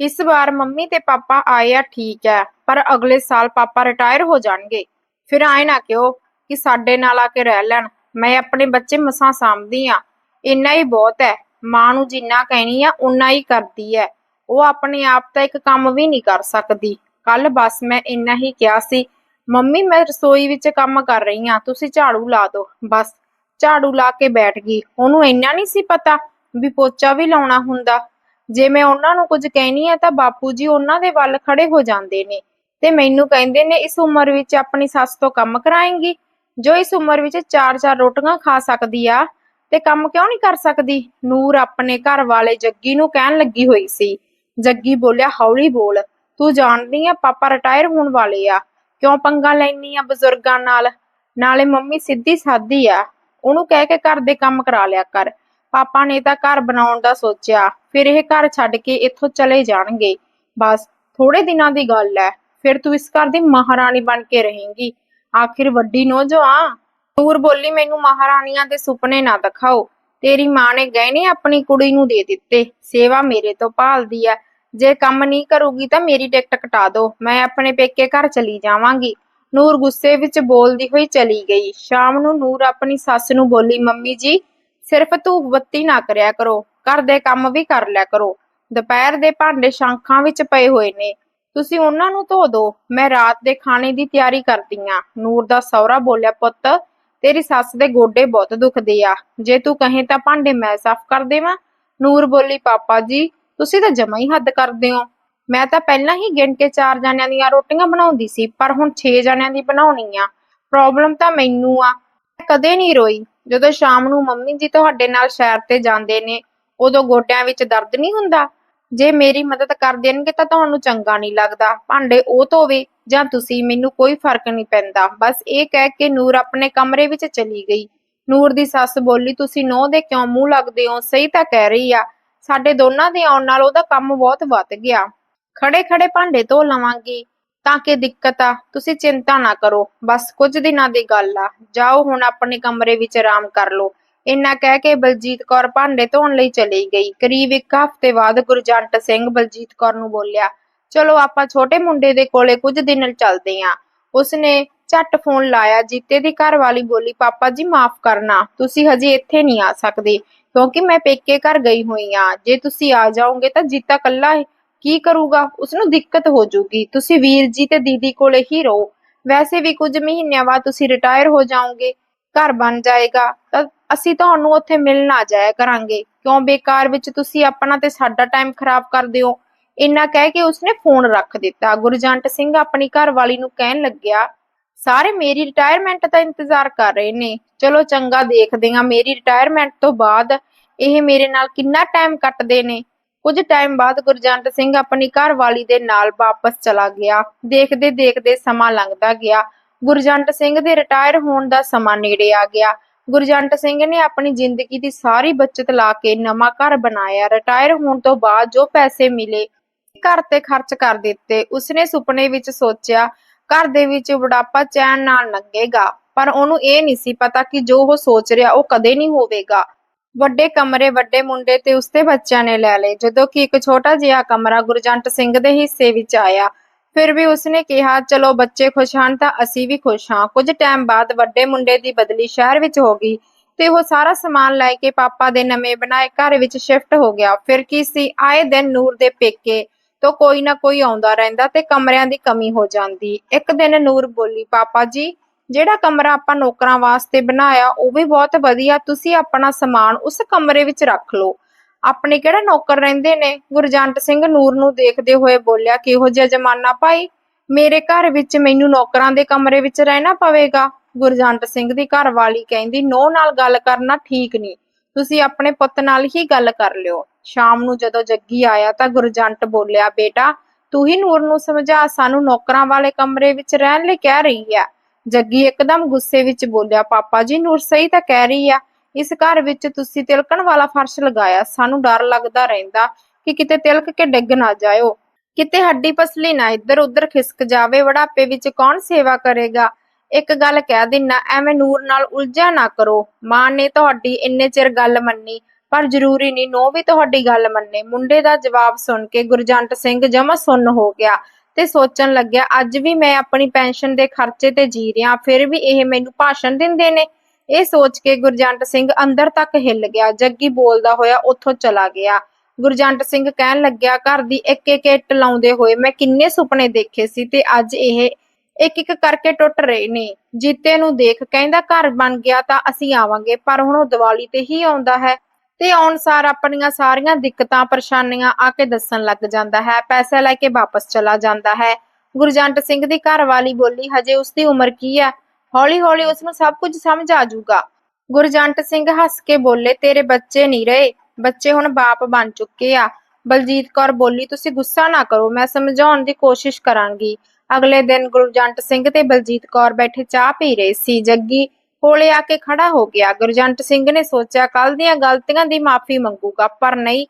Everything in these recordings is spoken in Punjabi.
ਇਸ ਵਾਰ ਮੰਮੀ ਤੇ ਪਾਪਾ ਆਏ ਆ, ਠੀਕ ਹੈ, ਪਰ ਅਗਲੇ ਸਾਲ ਪਾਪਾ ਰਿਟਾਇਰ ਹੋ ਜਾਣਗੇ। ਫਿਰ ਆਏ ਨਾ ਕਿਉਂ ਕਿ ਸਾਡੇ ਨਾਲ ਆ ਕੇ ਰਹਿ ਲੈਣ। ਮੈਂ ਆਪਣੇ ਬੱਚੇ ਮਸਾਂ ਸਾਂਭਦੀ ਆ। ਇੰਨਾ ਹੀ ਬਹੁਤ ਹੈ। ਮਾਂ ਨੂੰ ਜਿੰਨਾ ਕਹਿਣੀ ਆ ਉਨਾ ਹੀ ਕਰਦੀ ਹੈ। ਉਹ ਆਪਣੇ ਆਪ ਤਾਂ ਇੱਕ ਕੰਮ ਵੀ ਨਹੀਂ ਕਰ ਸਕਦੀ। ਕੱਲ ਬਸ ਮੈਂ ਇੰਨਾ ਹੀ ਕਿਹਾ ਸੀ, ਮੰਮੀ, ਮੈਂ ਰਸੋਈ ਵਿੱਚ ਕੰਮ ਕਰ ਰਹੀ ਆ। ਤੁਸੀਂ ਝਾੜੂ ਲਾ ਦਿਓ। ਬਸ ਝਾੜੂ ਲਾ ਕੇ ਬੈਠ ਗਈ। ਉਹਨੂੰ ਇੰਨਾ ਨਹੀਂ ਸੀ ਪਤਾ ਵੀ ਪੋਚਾ ਵੀ ਲਾਉਣਾ ਹੁੰਦਾ। ਜੇ ਮੈਂ ਉਹਨਾਂ ਨੂੰ ਕੁਝ ਕਹਿਣੀ ਆ ਤਾਂ ਬਾਪੂ ਜੀ ਉਹਨਾਂ ਦੇ ਵੱਲ ਖੜੇ ਹੋ ਜਾਂਦੇ ਨੇ ਤੇ ਮੈਨੂੰ ਕਹਿੰਦੇ ਨੇ, ਇਸ ਉਮਰ ਵਿੱਚ ਆਪਣੀ ਸੱਸ ਤੋਂ ਕੰਮ ਕਰਾਏਂਗੀ? ਜੋ ਇਸ ਉਮਰ ਵਿੱਚ ਚਾਰ ਚਾਰ ਰੋਟੀਆਂ ਖਾ ਸਕਦੀ ਆ ਤੇ ਕੰਮ ਕਿਉਂ ਨਹੀਂ ਕਰ ਸਕਦੀ? ਨੂਰ ਆਪਣੇ ਘਰ ਵਾਲੇ ਜੱਗੀ ਨੂੰ ਕਹਿਣ ਲੱਗੀ ਹੋਈ ਸੀ। ਜੱਗੀ ਬੋਲਿਆ, ਹੌਲੀ ਬੋਲ, ਤੂੰ ਜਾਣਦੀ ਆ ਪਾਪਾ ਰਿਟਾਇਰ ਹੋਣ ਵਾਲੇ ਆ। ਕਿਉਂ ਪੰਗਾ ਲੈਣੀ ਆ ਬਜ਼ੁਰਗਾਂ ਨਾਲ? ਨਾਲੇ ਮੰਮੀ ਸਿੱਧੀ ਸਾਦੀ ਆ। ਉਹਨੂੰ ਕਹਿ ਕੇ ਘਰ ਦੇ ਕੰਮ ਕਰਾ ਲਿਆ ਕਰ। ਪਾਪਾ ਨੇ ਤਾਂ ਘਰ ਬਣਾਉਣ ਦਾ ਸੋਚਿਆ, ਫਿਰ ਇਹ ਘਰ ਛੱਡ ਕੇ ਇੱਥੋਂ ਚਲੇ ਜਾਣਗੇ। ਬਸ ਥੋੜੇ ਦਿਨਾਂ ਦੀ ਗੱਲ ਹੈ ਫਿਰ ਤੂੰ ਇਸ ਘਰ ਦੀ ਮਹਾਰਾਣੀ ਬਣ ਕੇ ਰਹੇਂਗੀ। ਆਖਿਰ ਵੱਡੀ ਨੌਜਵਾਨ, ਨੂਰ ਬੋਲੀ ਮੈਨੂੰ ਮਹਾਰਾਣੀਆਂ ਦੇ ਸੁਪਨੇ ਨਾ ਦਿਖਾਓ। ਤੇਰੀ ਮਾਂ ਨੇ ਗਹਿਣੇ ਆਪਣੀ ਕੁੜੀ ਨੂੰ ਦੇ ਦਿੱਤੇ, ਸੇਵਾ ਮੇਰੇ ਤੋਂ ਭਾਲਦੀ ਆ ਜੇ ਕੰਮ ਨਹੀਂ ਕਰੂਗੀ ਤਾਂ ਮੇਰੀ ਟਿਕਟ ਕਟਾ ਦਿਓ ਮੈਂ ਆਪਣੇ ਪੇਕੇ ਘਰ ਚਲੀ ਜਾਵਾਂਗੀ। ਨੂਰ ਗੁੱਸੇ ਵਿੱਚ ਬੋਲਦੀ ਹੋਈ ਚਲੀ ਗਈ। ਸ਼ਾਮ ਨੂੰ ਨੂਰ ਆਪਣੀ ਸੱਸ ਨੂੰ ਬੋਲੀ, ਮੰਮੀ ਜੀ ਸਿਰਫ ਧੂਪ ਬੱਤੀ ਨਾ ਕਰਿਆ ਕਰੋ, ਘਰ ਦੇ ਕੰਮ ਵੀ ਕਰ ਲਿਆ ਕਰੋ। ਦੁਪਹਿਰ ਦੇ ਭਾਂਡੇ ਸ਼ਾਂਖਾਂ ਵਿੱਚ ਪਏ ਹੋਏ ਨੇ। ਤੁਸੀਂ ਉਹਨਾਂ ਨੂੰ ਧੋ ਦਿਓ ਮੈਂ ਰਾਤ ਦੇ ਖਾਣੇ ਦੀ ਤਿਆਰੀ ਕਰਦੀ ਆਂ। ਨੂਰ ਦਾ ਸਹੁਰਾ ਬੋਲਿਆ, ਪੁੱਤ, ਤੇਰੀ ਸੱਸ ਦੇ ਗੋਡੇ ਬਹੁਤ ਦੁਖਦੇ ਆ। ਜੇ ਤੂੰ ਕਹੇ ਤਾਂ ਭਾਂਡੇ ਮੈਂ ਸਾਫ਼ ਕਰ ਦੇਵਾਂ? ਨੂਰ ਬੋਲੀ, ਪਾਪਾ ਜੀ, ਤੁਸੀਂ ਤਾਂ ਜਮਾ ਹੀ ਹੱਦ ਕਰਦੇ ਹੋ। ਮੈਂ ਤਾਂ ਪਹਿਲਾਂ ਹੀ ਗਿਣ ਕੇ ਚਾਰ ਜਣਿਆਂ ਦੀਆਂ ਰੋਟੀਆਂ ਬਣਾਉਂਦੀ ਸੀ, ਪਰ ਹੁਣ 6 ਜਣਿਆਂ ਦੀ ਬਣਾਉਣੀ ਆ। ਪ੍ਰੋਬਲਮ ਤਾਂ ਮੈਨੂੰ ਆ। ਕਦੇ ਨਹੀਂ ਰੋਈ। ਜਦੋਂ ਸ਼ਾਮ ਨੂੰ ਮੰਮੀ ਜੀ ਤੁਹਾਡੇ ਨਾਲ ਸ਼ਹਿਰ ਤੇ ਜਾਂਦੇ ਨੇ, ਉਦੋਂ ਗੋਡਿਆਂ ਵਿੱਚ ਦਰਦ ਨਹੀਂ ਹੁੰਦਾ? ਜੇ ਮੇਰੀ ਮਦਦ ਕਰ ਦੇਣਗੇ ਤਾਂ ਤੁਹਾਨੂੰ ਚੰਗਾ ਨਹੀਂ ਲੱਗਦਾ। ਭਾਂਡੇ ਉਹ ਧੋਵੇ, ਜਾਂ ਤੁਸੀਂ, ਮੈਨੂੰ ਕੋਈ ਫ਼ਰਕ ਨਹੀਂ ਪੈਂਦਾ। ਬਸ ਇਹ ਕਹਿ ਕੇ ਨੂਰ ਆਪਣੇ ਕਮਰੇ ਵਿੱਚ ਚਲੀ ਗਈ। ਨੂਰ ਦੀ ਸੱਸ ਬੋਲੀ, ਤੁਸੀਂ ਨੋਹ ਦੇ ਕਿਉਂ ਮੂੰਹ ਲੱਗਦੇ ਹੋ? ਸਹੀ ਤਾਂ ਕਹਿ ਰਹੀ ਆ। ਸਾਡੇ ਦੋਨਾਂ ਦੇ ਆਉਣ ਨਾਲ ਉਹਦਾ ਕੰਮ ਬਹੁਤ ਵੱਧ ਗਿਆ। ਖੜੇ ਖੜੇ ਭਾਂਡੇ ਧੋ ਲਵਾਂਗੀ। ਤਾਂ ਕਿ ਦਿੱਕਤ ਆ। ਤੁਸੀਂ ਚਿੰਤਾ ਨਾ ਕਰੋ। ਬਸ ਕੁਝ ਦਿਨਾਂ ਦੀ ਗੱਲ ਆ। ਜਾਓ ਹੁਣ ਆਪਣੇ ਕਮਰੇ ਵਿੱਚ ਆਰਾਮ ਕਰ ਲਓ। ਇੰਨਾ ਕਹਿ ਕੇ ਬਲਜੀਤ ਕੌਰ ਭਾਂਡੇ ਧੋਣ ਲਈ ਚਲੀ ਗਈ। ਕਰੀਬ ਇੱਕ ਹਫ਼ਤੇ ਬਾਅਦ ਗੁਰਜੰਟ ਸਿੰਘ ਬਲਜੀਤ ਕੌਰ ਨੂੰ ਬੋਲਿਆ, ਚਲੋ ਆਪਾਂ ਛੋਟੇ ਮੁੰਡੇ ਦੇ ਕੋਲੇ ਕੁਝ ਦਿਨ ਚੱਲਦੇ ਆਂ। ਉਸਨੇ ਝੱਟ ਫੋਨ ਲਾਇਆ, ਜੀਤੇ ਦੀ ਘਰ ਵਾਲੀ ਬੋਲੀ, ਪਾਪਾ ਜੀ, ਮਾਫ ਕਰਨਾ। ਤੁਸੀਂ ਹਜੇ ਇੱਥੇ ਨਹੀਂ ਆ ਸਕਦੇ, ਕਿਉਂਕਿ ਮੈਂ ਪੇਕੇ ਘਰ ਗਈ ਹੋਈ ਆ। ਜੇ ਤੁਸੀਂ ਆ ਜਾਓਗੇ ਤਾਂ ਜੀਤਾ ਕੱਲਾ ਕੀ ਕਰੂਗਾ? ਉਸ ਨੂੰ ਦਿੱਕਤ ਹੋ ਜਾਊਗੀ ਤੁਸੀਂ ਵੀਰ ਜੀ ਤੇ ਦੀਦੀ ਕੋਲੇ ਹੀ ਰਹੋ। ਵੈਸੇ ਵੀ ਕੁਝ ਮਹੀਨਿਆਂ ਬਾਅਦ ਤੁਸੀਂ ਰਿਟਾਇਰ ਹੋ ਜਾਓਗੇ, ਘਰ ਬਣ ਜਾਏਗਾ। ਤਾਂ ਅਸੀਂ ਤੁਹਾਨੂੰ ਉੱਥੇ ਮਿਲਣ ਆ ਜਾਇਆ ਕਰਾਂਗੇ। ਕਿਉਂ ਬੇਕਾਰ ਵਿੱਚ ਤੁਸੀਂ ਆਪਣਾ ਤੇ ਸਾਡਾ ਟਾਈਮ ਖਰਾਬ ਕਰਦੇ ਹੋ? ਇੰਨਾ ਕਹਿ ਕੇ ਉਸਨੇ ਫੋਨ ਰੱਖ ਦਿੱਤਾ। ਗੁਰਜੰਟ ਸਿੰਘ ਆਪਣੀ ਘਰਵਾਲੀ ਨੂੰ ਕਹਿਣ ਲੱਗਿਆ, ਸਾਰੇ ਮੇਰੀ ਰਿਟਾਇਰਮੈਂਟ ਦਾ ਇੰਤਜ਼ਾਰ ਕਰ ਰਹੇ ਨੇ। ਚਲੋ ਚੰਗਾ ਦੇਖਦੇ ਹਾਂ। ਮੇਰੀ ਰਿਟਾਇਰਮੈਂਟ ਤੋਂ ਬਾਅਦ ਇਹ ਮੇਰੇ ਨਾਲ ਕਿੰਨਾ ਟਾਈਮ ਕੱਟਦੇ ਨੇ? ਕੁਝ ਟਾਈਮ ਬਾਅਦ ਗੁਰਜੰਟ ਸਿੰਘ ਆਪਣੀ ਘਰਵਾਲੀ ਦੇ ਨਾਲ ਵਾਪਸ ਚਲਾ ਗਿਆ। ਦੇਖਦੇ ਦੇਖਦੇ ਸਮਾਂ ਲੰਘਦਾ ਗਿਆ। ਗੁਰਜੰਟ ਸਿੰਘ ਦੇ ਰਿਟਾਇਰ ਹੋਣ ਦਾ ਸਮਾਂ ਨੇੜੇ ਆ ਗਿਆ। ਗੁਰਜੰਟ ਸਿੰਘ ਨੇ ਆਪਣੀ ਜ਼ਿੰਦਗੀ ਦੀ ਸਾਰੀ ਬਚਤ ਲਾ ਕੇ ਨਵਾਂ ਘਰ ਬਣਾਇਆ। ਰਿਟਾਇਰ ਹੋਣ ਤੋਂ ਬਾਅਦ ਜੋ ਪੈਸੇ ਮਿਲੇ, ਘਰ ਤੇ ਖਰਚ ਕਰ ਦਿੱਤੇ। ਉਸਨੇ ਸੁਪਨੇ ਵਿੱਚ ਸੋਚਿਆ, ਘਰ ਦੇ ਵਿੱਚ ਬੁਢਾਪਾ ਚੈਨ ਨਾਲ ਲੰਘੇਗਾ। ਪਰ ਉਹਨੂੰ ਇਹ ਨਹੀਂ ਸੀ ਪਤਾ ਕਿ ਜੋ ਉਹ ਸੋਚ ਰਿਹਾ ਉਹ ਕਦੇ ਨਹੀਂ ਹੋਵੇਗਾ। ਵੱਡੇ ਕਮਰੇ, ਵੱਡੇ ਮੁੰਡੇ ਤੇ ਉਸਦੇ ਬੱਚਿਆਂ ਨੇ ਲੈ ਲਏ। ਜਦੋਂ ਕਿ ਇੱਕ ਛੋਟਾ ਜਿਹਾ ਕਮਰਾ ਗੁਰਜੰਟ ਸਿੰਘ ਦੇ ਹਿੱਸੇ ਵਿੱਚ ਆਇਆ। ਫਿਰ ਵੀ ਉਸਨੇ ਕਿਹਾ, ਚਲੋ ਬੱਚੇ ਖੁਸ਼ ਹਨ ਤਾਂ ਅਸੀਂ ਵੀ ਖੁਸ਼ ਹਾਂ। ਕੁਝ ਟਾਈਮ ਬਾਅਦ ਵੱਡੇ ਮੁੰਡੇ ਦੀ ਬਦਲੀ ਸ਼ਹਿਰ ਵਿੱਚ ਹੋ ਗਈ ਤੇ ਉਹ ਸਾਰਾ ਸਮਾਨ ਲੈ ਕੇ ਪਾਪਾ ਦੇ ਨਵੇਂ ਬਣਾਏ ਘਰ ਵਿੱਚ ਸ਼ਿਫਟ ਹੋ ਗਿਆ। ਫਿਰ ਕੀ ਸੀ? ਆਏ ਦਿਨ ਨੂਰ ਦੇ ਪੇਕੇ ਤੋਂ ਕੋਈ ਨਾ ਕੋਈ ਆਉਂਦਾ ਰਹਿੰਦਾ ਤੇ ਕਮਰਿਆਂ ਦੀ ਕਮੀ ਹੋ ਜਾਂਦੀ। ਇੱਕ ਦਿਨ ਨੂਰ ਬੋਲੀ, ਪਾਪਾ ਜੀ ਜਿਹੜਾ ਕਮਰਾ ਆਪਾਂ ਨੌਕਰਾਂ ਵਾਸਤੇ ਬਣਾਇਆ, ਉਹ ਵੀ ਬਹੁਤ ਵਧੀਆ। ਤੁਸੀਂ ਆਪਣਾ ਸਮਾਨ ਉਸ ਕਮਰੇ ਵਿੱਚ ਰੱਖ ਲਓ। ਆਪਣੇ ਕਿਹੜਾ ਨੌਕਰ ਰਹਿੰਦੇ ਨੇ? ਗੁਰਜੰਟ ਸਿੰਘ ਨੂਰ ਨੂੰ ਦੇਖਦੇ ਹੋਏ ਬੋਲਿਆ, ਕਿਹੋ ਜਿਹਾ ਜ਼ਮਾਨਾ ਭਾਈ? ਮੇਰੇ ਘਰ ਵਿੱਚ ਮੈਨੂੰ ਨੌਕਰਾਂ ਦੇ ਕਮਰੇ ਵਿੱਚ ਰਹਿਣਾ ਪਵੇਗਾ? ਗੁਰਜੰਟ ਸਿੰਘ ਦੀ ਘਰ ਵਾਲੀ ਕਹਿੰਦੀ, ਨੋ, ਨਾਲ ਗੱਲ ਕਰਨਾ ਠੀਕ ਨਹੀਂ। ਤੁਸੀਂ ਆਪਣੇ ਪੁੱਤ ਨਾਲ ਹੀ ਗੱਲ ਕਰ ਲਿਓ। ਸ਼ਾਮ ਨੂੰ ਜਦੋਂ ਜੱਗੀ ਆਇਆ ਤਾਂ ਗੁਰਜੰਟ ਬੋਲਿਆ, ਬੇਟਾ, ਤੂੰ ਹੀ ਨੂਰ ਨੂੰ ਸਮਝਾ, ਸਾਨੂੰ ਨੌਕਰਾਂ ਵਾਲੇ ਕਮਰੇ ਵਿੱਚ ਰਹਿਣ ਲਈ ਕਹਿ ਰਹੀ ਹੈ। ਜੱਗੀ ਇੱਕਦਮ ਗੁੱਸੇ ਵਿੱਚ ਬੋਲਿਆ, ਪਾਪਾ ਜੀ, ਨੂਰ ਸਹੀ ਤਾਂ ਕਹਿ ਰਹੀ ਆ, ਇਸ ਘਰ ਵਿੱਚ ਤੁਸੀਂ ਤਿਲਕਣ ਵਾਲਾ ਫਰਸ਼ ਲਗਾਇਆ, ਸਾਨੂੰ ਡਰ ਲੱਗਦਾ ਰਹਿੰਦਾ ਕਿ ਕਿਤੇ ਤਿਲਕ ਕੇ ਡਿੱਗ ਨਾ ਜਾਇਓ। ਕਿਤੇ ਹੱਡੀ ਪਸਲੀ ਨਾ ਇੱਧਰ ਉੱਧਰ ਖਿਸਕ ਜਾਵੇ ਵਡਾਪੇ ਵਿੱਚ ਕੌਣ ਸੇਵਾ ਕਰੇਗਾ? ਇੱਕ ਗੱਲ ਕਹਿ ਦਿੰਨਾ, ਐਵੇਂ ਨੂਰ ਨਾਲ ਉਲਝਿਆ ਨਾ ਕਰੋ। ਮਾਂ ਨੇ ਤੁਹਾਡੀ ਇੰਨੇ ਚਿਰ ਗੱਲ ਮੰਨੀ, ਪਰ ਜ਼ਰੂਰੀ ਨਹੀਂ, ਨੋ ਵੀ ਤੁਹਾਡੀ ਗੱਲ ਮੰਨੇ। ਮੁੰਡੇ ਦਾ ਜਵਾਬ ਸੁਣ ਕੇ ਗੁਰਜੰਟ ਸਿੰਘ ਜਮਾ ਸੁੰਨ ਹੋ ਗਿਆ। ਤੇ ਸੋਚਣ ਲੱਗਿਆ, ਅੱਜ ਵੀ ਮੈਂ ਆਪਣੀ ਪੈਨਸ਼ਨ ਦੇ ਖਰਚੇ ਤੇ ਜੀ ਰਿਹਾ, ਫਿਰ ਵੀ ਇਹ ਮੈਨੂੰ ਭਾਸ਼ਣ ਦਿੰਦੇ ਨੇ। ਇਹ ਸੋਚ ਕੇ ਗੁਰਜੰਟ ਸਿੰਘ ਅੰਦਰ ਤੱਕ ਹਿੱਲ ਗਿਆ, ਜੱਗੀ ਬੋਲਦਾ ਹੋਇਆ ਉੱਥੋਂ ਚਲਾ ਗਿਆ। ਗੁਰਜੰਟ ਸਿੰਘ ਕਹਿਣ ਲੱਗਿਆ, ਘਰ ਦੀ ਇੱਕ ਇੱਕ ਇੱਟ ਲਾਉਂਦੇ ਹੋਏ ਮੈਂ ਕਿੰਨੇ ਸੁਪਨੇ ਦੇਖੇ ਸੀ ਤੇ ਅੱਜ ਇਹ ਇੱਕ ਇੱਕ ਕਰਕੇ ਟੁੱਟ ਰਹੇ ਨੇ। ਜੀਤੇ ਨੂੰ ਦੇਖ ਕਹਿੰਦਾ, ਘਰ ਬਣ ਗਿਆ ਤਾਂ ਅਸੀਂ ਆਵਾਂਗੇ, ਪਰ ਹੁਣ ਉਹ ਦੀਵਾਲੀ ਤੇ ਹੀ ਆਉਂਦਾ ਹੈ। ਤੇ ਆਉਣ ਆਪਣੀਆਂ ਸਾਰੀਆਂ ਦਿੱਕਤਾਂ, ਪਰੇਸ਼ਾਨੀਆਂ ਆ ਕੇ ਦੱਸਣ ਲੱਗ ਜਾਂਦਾ ਹੈ। ਪੈਸੇ ਲੈ ਕੇ ਵਾਪਸ ਚਲਾ ਜਾਂਦਾ ਹੈ। ਗੁਰਜੰਟ ਸਿੰਘ ਦੀ ਘਰਵਾਲੀ ਬੋਲੀ, ਹਜੇ ਉਸ ਦੀ ਉਮਰ ਕੀ ਹੈ? ਹੌਲੀ ਹੌਲੀ ਉਸ ਨੂੰ ਸਭ ਕੁਝ ਸਮਝ ਆ ਜਾਊਗਾ। ਗੁਰਜੰਟ ਸਿੰਘ ਹੱਸ ਕੇ ਬੋਲੇ, ਤੇਰੇ ਬੱਚੇ ਨਹੀਂ ਰਹੇ। ਬੱਚੇ ਹੁਣ ਬਾਪ ਬਣ ਚੁੱਕੇ ਆ। ਬਲਜੀਤ ਕੌਰ ਬੋਲੀ, ਤੁਸੀਂ ਗੁੱਸਾ ਨਾ ਕਰੋ, ਮੈਂ ਸਮਝਾਉਣ ਦੀ ਕੋਸ਼ਿਸ਼ ਕਰਾਂਗੀ। ਅਗਲੇ ਦਿਨ ਗੁਰਜੰਟ ਸਿੰਘ ਤੇ ਬਲਜੀਤ ਕੌਰ ਬੈਠੇ ਚਾਹ ਪੀ ਰਹੇ ਸੀ। ਜੱਗੀ ਕੋਲੇ ਆ ਕੇ ਖੜਾ ਹੋ ਗਿਆ। ਗੁਰਜੰਟ ਸਿੰਘ ਨੇ ਸੋਚਿਆ ਕੱਲ ਦੀਆਂ ਗਲਤੀਆਂ ਦੀ ਮਾਫੀ ਮੰਗੂਗਾ, ਪਰ ਨਹੀਂ।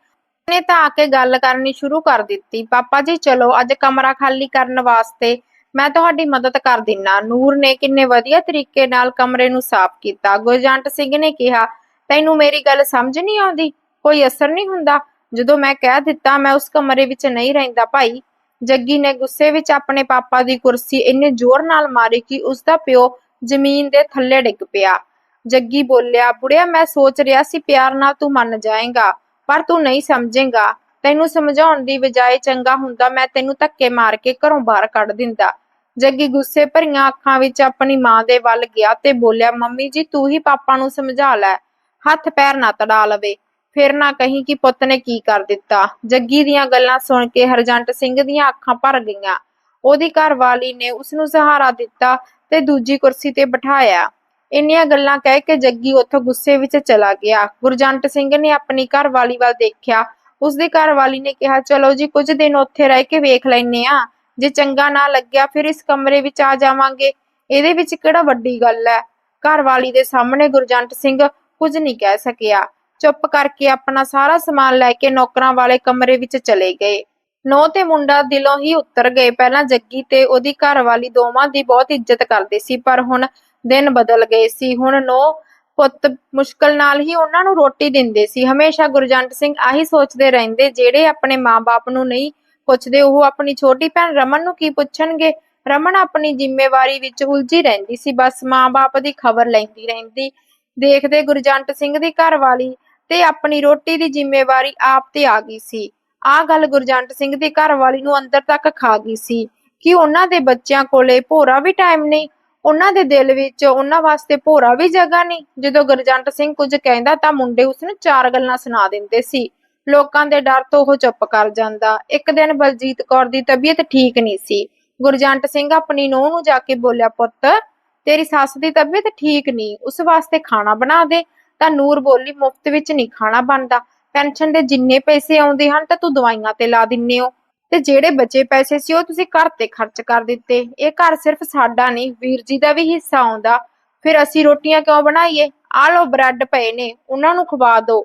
ਨੇ ਤਾਂ ਆ ਕੇ ਗੱਲ ਕਰਨੀ ਸ਼ੁਰੂ ਕਰ ਦਿੱਤੀ। ਪਾਪਾ ਜੀ, ਚਲੋ, ਅੱਜ ਕਮਰਾ ਖਾਲੀ ਕਰਨ ਵਾਸਤੇ ਮੈਂ ਤੁਹਾਡੀ ਮਦਦ ਕਰ ਦਿੰਨਾ। ਨੂਰ ਨੇ ਕਿੰਨੇ ਵਧੀਆ ਤਰੀਕੇ ਨਾਲ ਕਮਰੇ ਨੂੰ ਸਾਫ਼ ਕੀਤਾ। ਗੁਰਜੰਟ ਸਿੰਘ ਨੇ ਕਿਹਾ, ਤੈਨੂੰ ਮੇਰੀ ਗੱਲ ਸਮਝ ਨਹੀਂ ਆਉਂਦੀ? ਕੋਈ ਅਸਰ ਨਹੀਂ ਹੁੰਦਾ? ਜਦੋਂ ਮੈਂ ਕਹਿ ਦਿੱਤਾ, ਮੈਂ ਉਸ ਕਮਰੇ ਵਿੱਚ ਨਹੀਂ ਰਹਿੰਦਾ। ਭਾਈ, ਜੱਗੀ ਨੇ ਗੁੱਸੇ ਵਿੱਚ ਆਪਣੇ ਪਾਪਾ ਦੀ ਕੁਰਸੀ ਇੰਨੇ ਜ਼ੋਰ ਨਾਲ ਮਾਰੀ ਕਿ ਉਸ ਦਾ ਪਿਓ ਜ਼ਮੀਨ ਦੇ ਥੱਲੇ ਡਿੱਗ ਪਿਆ। ਜੱਗੀ ਬੋਲਿਆ, ਬੁੜਿਆ, ਮੈਂ ਸੋਚ ਰਿਹਾ ਸੀ ਪਿਆਰ ਨਾਲ ਤੂੰ ਮੰਨ ਜਾਏਗਾ, ਪਰ ਤੂੰ ਨਹੀਂ ਸਮਝੇਗਾ। ਤੈਨੂੰ ਸਮਝਾਉਣ ਦੀ ਬਜਾਏ ਚੰਗਾ ਹੁੰਦਾ ਮੈਂ ਤੈਨੂੰ ਧੱਕੇ ਮਾਰ ਕੇ ਘਰੋਂ ਬਾਹਰ ਕੱਢ ਦਿੰਦਾ। ਜੱਗੀ ਗੁੱਸੇ ਭਰੀਆਂ ਅੱਖਾਂ ਵਿੱਚ ਆਪਣੀ ਮਾਂ ਦੇ ਵੱਲ ਗਿਆ ਤੇ ਬੋਲਿਆ, ਮੰਮੀ ਜੀ, ਤੂੰ ਹੀ ਪਾਪਾ ਨੂੰ ਸਮਝਾ ਲੈ, ਹੱਥ ਪੈਰ ਨਾ ਤੜਾ ਲਵੇ। ਫਿਰ ਨਾ ਕਹੀਂ ਕਿ ਪੁੱਤ ਨੇ ਕੀ ਕਰ ਦਿੱਤਾ। ਜੱਗੀ ਦੀਆਂ ਗੱਲਾਂ ਸੁਣ ਕੇ ਹਰਜੰਟ ਸਿੰਘ ਦੀਆਂ ਅੱਖਾਂ ਭਰ ਗਈਆਂ। ਉਹਦੀ ਘਰਵਾਲੀ ਨੇ ਉਸ ਨੂੰ ਸਹਾਰਾ ਦਿੱਤਾ ਤੇ ਦੂਜੀ ਕੁਰਸੀ ਤੇ ਬਿਠਾਇਆ। ਇੰਨੀਆਂ ਗੱਲਾਂ ਕਹਿ ਕੇ ਜੱਗੀ ਉੱਥੋਂ ਗੁੱਸੇ ਵਿੱਚ ਚਲਾ ਗਿਆ। ਗੁਰਜੰਟ ਸਿੰਘ ਨੇ ਆਪਣੀ ਘਰਵਾਲੀ ਵੱਲ ਦੇਖਿਆ। ਉਸਦੀ ਘਰਵਾਲੀ ਨੇ ਕਿਹਾ, ਚਲੋ ਜੀ, ਕੁਝ ਦਿਨ ਉੱਥੇ ਰਹਿ ਕੇ ਵੇਖ ਲੈਨੇ ਆ। ਜੇ ਚੰਗਾ ਨਾ ਲੱਗਿਆ, ਫਿਰ ਇਸ ਕਮਰੇ ਵਿੱਚ ਆ ਜਾਵਾਂਗੇ। ਇਹਦੇ ਵਿੱਚ ਕਿਹੜਾ ਵੱਡੀ ਗੱਲ ਹੈ? ਘਰਵਾਲੀ ਦੇ ਸਾਹਮਣੇ ਗੁਰਜੰਟ ਸਿੰਘ ਕੁਝ ਨਹੀਂ ਕਹਿ ਸਕਿਆ। ਚੁੱਪ ਕਰਕੇ ਆਪਣਾ ਸਾਰਾ ਸਮਾਨ ਲੈ ਕੇ ਨੌਕਰਾਂ ਵਾਲੇ ਕਮਰੇ ਵਿੱਚ ਚਲੇ ਗਏ। ਨੋ ਤੇ ਮੁੰਡਾ ਦਿਲੋਂ ਹੀ ਉਤਰ ਗਏ। ਪਹਿਲਾਂ ਜੱਗੀ ਤੇ ਉਹਦੀ ਘਰਵਾਲੀ ਦੋਵਾਂ ਦੀ ਬਹੁਤ ਇੱਜ਼ਤ ਕਰਦੇ ਸੀ, ਪਰ ਹੁਣ ਦਿਨ ਬਦਲ ਗਏ ਸੀ। ਹੁਣ ਨੋ ਪੁੱਤ ਮੁਸ਼ਕਲ ਨਾਲ ਹੀ ਉਹਨਾਂ ਨੂੰ ਰੋਟੀ ਦਿੰਦੇ ਸੀ। ਹਮੇਸ਼ਾ ਗੁਰਜੰਟ ਸਿੰਘ ਆਹੀ ਸੋਚਦੇ ਰਹਿੰਦੇ, ਜਿਹੜੇ ਆਪਣੇ ਮਾਪੇ ਨੂੰ ਨਹੀਂ ਪੁੱਛਦੇ, ਉਹ ਆਪਣੀ ਛੋਟੀ ਭੈਣ ਰਮਨ ਨੂੰ ਕੀ ਪੁੱਛਣਗੇ? ਰਮਨ ਆਪਣੀ ਜ਼ਿੰਮੇਵਾਰੀ ਵਿੱਚ ਉਲਝੀ ਰਹਿੰਦੀ ਸੀ, ਬਸ ਮਾਂ-ਬਾਪ ਦੀ ਖਬਰ ਲੈਂਦੀ ਰਹਿੰਦੀ। ਦੇਖਦੇ ਗੁਰਜੰਟ ਸਿੰਘ ਦੀ ਘਰਵਾਲੀ ਤੇ ਆਪਣੀ ਰੋਟੀ ਦੀ ਜ਼ਿੰਮੇਵਾਰੀ ਆਪ ਤੇ ਆ ਗਈ ਸੀ। ਆਹ ਗੱਲ ਗੁਰਜੰਟ ਸਿੰਘ ਦੀ ਘਰਵਾਲੀ ਨੂੰ ਅੰਦਰ ਤੱਕ ਖਾ ਗਈ ਸੀ ਕਿ ਉਹਨਾਂ ਦੇ ਬੱਚਿਆਂ ਕੋਲੇ ਭੋਰਾ ਵੀ ਟਾਈਮ ਨਹੀਂ, ਉਹਨਾਂ ਦੇ ਦਿਲ ਵਿੱਚ ਉਹਨਾਂ ਵਾਸਤੇ ਭੋਰਾ ਵੀ ਜਗ੍ਹਾ ਨਹੀਂ। ਜਦੋਂ ਗੁਰਜੰਟ ਸਿੰਘ ਕੁਝ ਕਹਿੰਦਾ ਤਾਂ ਮੁੰਡੇ ਉਸ ਨੂੰ ਚਾਰ ਗੱਲਾਂ ਸੁਣਾ ਦਿੰਦੇ ਸੀ। ਲੋਕਾਂ ਦੇ ਡਰ ਤੋਂ ਉਹ ਚੁੱਪ ਕਰ ਜਾਂਦਾ। ਇੱਕ ਦਿਨ ਬਲਜੀਤ ਕੌਰ ਦੀ ਤਬੀਅਤ ਠੀਕ ਨਹੀਂ ਸੀ। ਗੁਰਜੰਟ ਸਿੰਘ ਆਪਣੀ ਨੂੰਹ ਨੂੰ ਜਾ ਕੇ ਬੋਲਿਆ, ਪੁੱਤ, ਤੇਰੀ ਸੱਸ ਦੀ ਤਬੀਅਤ ਠੀਕ ਨਹੀਂ, ਉਸ ਵਾਸਤੇ ਖਾਣਾ ਬਣਾ ਦੇ। ਤਾਂ ਨੂਰ ਬੋਲੀ, ਮੁਫਤ ਵਿੱਚ ਨਹੀਂ ਖਾਣਾ ਬਣਦਾ। ਪੈਨਸ਼ਨ ਦੇ ਜਿੰਨੇ ਪੈਸੇ ਆਉਂਦੇ ਹਨ, ਤਾਂ ਤੂੰ ਦਵਾਈਆਂ ਤੇ ਲਾ ਦਿੰਨੇ ਹੋ। ਤੇ ਜਿਹੜੇ ਬਚੇ ਪੈਸੇ ਸੀ, ਉਹ ਤੁਸੀਂ ਘਰ ਤੇ ਖਰਚ ਕਰ ਦਿੱਤੇ। ਇਹ ਘਰ ਸਿਰਫ ਸਾਡਾ ਨਹੀਂ, ਵੀਰ ਜੀ ਦਾ ਵੀ ਹਿੱਸਾ ਆਉਂਦਾ। ਫਿਰ ਅਸੀਂ ਰੋਟੀਆਂ ਕਿਉਂ ਬਣਾਈਏ? ਆਹ ਲੋ ਬ੍ਰੈਡ ਪਏ ਨੇ, ਉਹਨਾਂ ਨੂੰ ਖਵਾ ਦਿਓ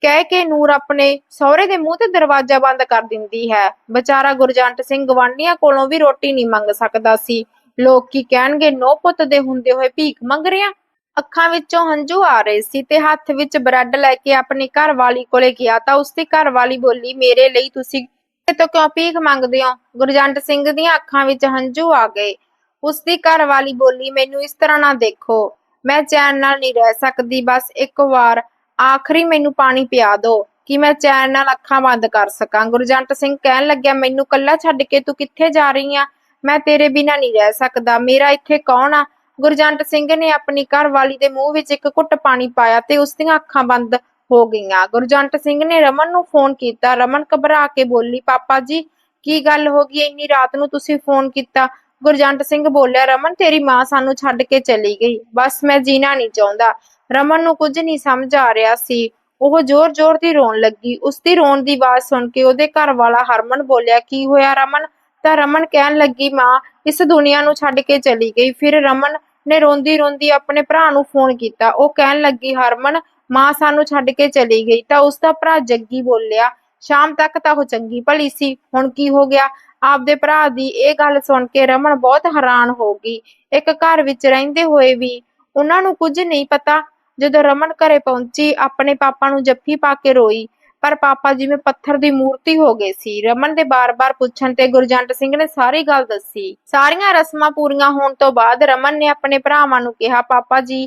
ਕਹਿ ਕੇ ਨੂਰ ਆਪਣੇ ਸਹੁਰੇ ਦੇ ਮੂੰਹ ਤੇ ਦਰਵਾਜ਼ਾ ਬੰਦ ਕਰ ਦਿੰਦੀ ਹੈ। ਵਿਚਾਰਾ ਗੁਰਜੰਟ ਸਿੰਘ ਗਵਾਂਢੀਆਂ ਕੋਲੋਂ ਵੀ ਰੋਟੀ ਨਹੀਂ ਮੰਗ ਸਕਦਾ ਸੀ। ਲੋਕ ਕੀ ਕਹਿਣਗੇ, ਨੋ ਪੁੱਤ ਦੇ ਹੁੰਦੇ ਹੋਏ ਭੀਖ ਮੰਗ ਰਿਆ ਅੱਖਾਂ ਵਿੱਚੋਂ ਹੰਝੂ ਆ ਰਹੇ ਸੀ ਤੇ ਹੱਥ ਵਿੱਚ ਬ੍ਰੈਡ ਲੈ ਕੇ ਆਪਣੀ ਘਰਵਾਲੀ ਕੋਲੇ ਗਿਆ ਤਾਂ ਉਸਦੀ ਘਰਵਾਲੀ ਬੋਲੀ, ਮੇਰੇ ਲਈ ਤੁਸੀਂ ਤੋਂ ਕਿਉਂ ਭੀਖ ਮੰਗਦੇ ਹੋ? ਗੁਰਜੰਟ ਸਿੰਘ ਦੀਆਂ ਅੱਖਾਂ ਵਿੱਚ ਹੰਝੂ ਆ ਗਏ। ਉਸਦੀ ਘਰਵਾਲੀ ਬੋਲੀ, ਮੈਨੂੰ ਇਸ ਤਰ੍ਹਾਂ ਨਾ ਦੇਖੋ, ਮੈਂ ਚੈਨ ਨਾਲ ਨਹੀਂ ਰਹਿ ਸਕਦੀ, ਬਸ ਇੱਕ ਵਾਰ ਆਖਰੀ ਮੈਨੂੰ ਪਾਣੀ ਪਿਆ ਦਿਓ ਕਿ ਮੈਂ ਚੈਨ ਨਾਲ ਅੱਖਾਂ ਬੰਦ ਕਰ ਸਕਾਂ। ਗੁਰਜੰਟ ਸਿੰਘ ਕਹਿਣ ਲੱਗਿਆ, ਮੈਨੂੰ ਕੱਲਾ ਛੱਡ ਕੇ ਤੂੰ ਕਿੱਥੇ ਜਾ ਰਹੀ ਆ? ਮੈਂ ਤੇਰੇ ਬਿਨਾਂ ਨਹੀਂ ਰਹਿ ਸਕਦਾ। ਮੇਰਾ ਇੱਥੇ ਕੌਣ ਆ? ਗੁਰਜੰਟ ਸਿੰਘ ਨੇ ਆਪਣੀ ਘਰਵਾਲੀ ਦੇ ਮੂੰਹ ਵਿੱਚ ਇੱਕ ਘੁੱਟ ਪਾਣੀ ਪਾਇਆ ਤੇ ਉਸ ਦੀਆਂ ਅੱਖਾਂ ਬੰਦ ਹੋ ਗਈਆਂ। ਗੁਰਜੰਟ ਸਿੰਘ ਨੇ ਰਮਨ ਨੂੰ ਫੋਨ ਕੀਤਾ। ਰਮਨ ਘਬਰਾ ਕੇ ਬੋਲੀ, ਪਾਪਾ ਜੀ, ਕੀ ਗੱਲ ਹੋ ਗਈ? ਇੰਨੀ ਰਾਤ ਨੂੰ ਤੁਸੀਂ ਫੋਨ ਕੀਤਾ? ਗੁਰਜੰਟ ਸਿੰਘ ਬੋਲਿਆ, ਰਮਨ, ਤੇਰੀ ਮਾਂ ਸਾਨੂੰ ਛੱਡ ਕੇ ਚਲੀ ਗਈ। ਬਸ ਮੈਂ ਜੀਣਾ ਨਹੀਂ ਚਾਹੁੰਦਾ। ਰਮਨ ਨੂੰ ਕੁਝ ਨਹੀਂ ਸਮਝ ਆ ਰਿਹਾ ਸੀ। ਉਹ ਜ਼ੋਰ-ਜ਼ੋਰ ਦੀ ਰੋਣ ਲੱਗੀ। ਉਸ ਦੀ ਰੋਣ ਦੀ ਆਵਾਜ਼ ਸੁਣ ਕੇ ਉਹਦੇ ਘਰ ਵਾਲਾ ਹਰਮਨ ਬੋਲਿਆ, ਕੀ ਹੋਇਆ ਰਮਨ? ਤਾਂ ਰਮਨ ਕਹਿਣ ਲੱਗੀ, ਮਾਂ, ਇਸ ਦੁਨੀਆ ਨੂੰ ਛੱਡ ਕੇ ਚਲੀ ਗਈ। ਫਿਰ ਰਮਨ ਨੇ ਰੋਂਦੀ ਰੋਂਦੀ ਆਪਣੇ ਭਰਾ ਨੂੰ ਫੋਨ ਕੀਤਾ। ਉਹ ਕਹਿਣ ਲੱਗੀ, ਹਰਮਨ, ਮਾਂ ਸਾਨੂੰ ਛੱਡ ਕੇ ਚਲੀ ਗਈ। ਤਾਂ ਉਸ ਦਾ ਭਰਾ ਜੱਗੀ ਬੋਲਿਆ, ਸ਼ਾਮ ਤੱਕ ਤਾਂ ਉਹ ਚੰਗੀ ਭਲੀ ਸੀ। ਹੁਣ ਕੀ ਹੋ ਗਿਆ? ਆਪਦੇ ਭਰਾ ਦੀ ਇਹ ਗੱਲ ਸੁਣ ਕੇ ਰਮਨ ਬਹੁਤ ਹੈਰਾਨ ਹੋ ਗਈ। ਇੱਕ ਘਰ ਵਿੱਚ ਰਹਿੰਦੇ ਹੋਏ ਵੀ ਉਹਨਾਂ ਨੂੰ ਕੁਝ ਨਹੀਂ ਪਤਾ। ਜਦੋਂ ਰਮਨ ਘਰੇ ਪਹੁੰਚੀ, ਆਪਣੇ ਪਾਪਾ ਨੂੰ ਜੱਫੀ ਪਾ ਕੇ ਰੋਈ। ਪਰ ਪਾਪਾ ਜਿਵੇਂ ਪੱਥਰ ਦੀ ਮੂਰਤੀ ਹੋ ਗਏ ਸੀ। ਰਮਨ ਦੇ ਬਾਰ-ਬਾਰ ਪੁੱਛਣ ਤੇ ਗੁਰਜੰਟ ਸਿੰਘ ਨੇ ਸਾਰੀ ਗੱਲ ਦੱਸੀ। ਸਾਰੀਆਂ ਰਸਮਾਂ ਪੂਰੀਆਂ ਹੋਣ ਤੋਂ ਬਾਅਦ ਰਮਨ ਨੇ ਆਪਣੇ ਭਰਾਵਾਂ ਨੂੰ ਕਿਹਾ, ਪਾਪਾ ਜੀ,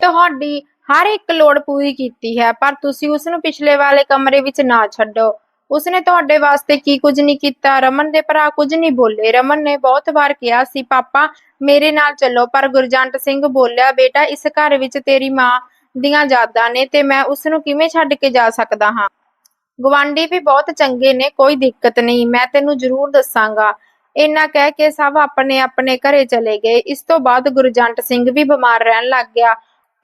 ਤੁਹਾਡੀ ਹਰ ਇੱਕ ਲੋੜ ਪੂਰੀ ਕੀਤੀ ਹੈ, ਪਰ ਤੁਸੀਂ ਉਸ ਨੂੰ ਪਿਛਲੇ ਵਾਲੇ ਕਮਰੇ ਵਿੱਚ ਨਾ ਛੱਡੋ। ਉਸਨੇ ਤੁਹਾਡੇ ਵਾਸਤੇ ਕੀ ਕੁਝ ਨਹੀਂ ਕੀਤਾ? ਰਮਨ ਦੇ ਭਰਾ ਕੁਝ ਨਹੀਂ ਬੋਲੇ। ਰਮਨ ਨੇ ਬਹੁਤ ਵਾਰ ਕਿਹਾ ਸੀ, ਪਾਪਾ, ਮੇਰੇ ਨਾਲ ਚੱਲੋ। ਪਰ ਗੁਰਜੰਟ ਸਿੰਘ ਬੋਲਿਆ, ਬੇਟਾ, ਇਸ ਘਰ ਵਿੱਚ ਤੇਰੀ ਮਾਂ ਦੀਆਂ ਯਾਦਾਂ ਨੇ ਤੇ ਮੈਂ ਉਸ ਨੂੰ ਕਿਵੇਂ ਛੱਡ ਕੇ ਜਾ ਸਕਦਾ ਹਾਂ? ਗਵਾਂਢੀ ਵੀ ਬਹੁਤ ਚੰਗੇ ਨੇ, ਕੋਈ ਦਿੱਕਤ ਨਹੀਂ, ਮੈਂ ਤੈਨੂੰ ਜ਼ਰੂਰ ਦੱਸਾਂਗਾ। ਇੰਨਾ ਕਹਿ ਕੇ ਸਭ ਆਪਣੇ ਆਪਣੇ ਘਰੇ ਚਲੇ ਗਏ। ਇਸ ਤੋਂ ਬਾਅਦ ਗੁਰਜੰਟ ਸਿੰਘ ਵੀ ਬਿਮਾਰ ਰਹਿਣ ਲੱਗ ਗਿਆ।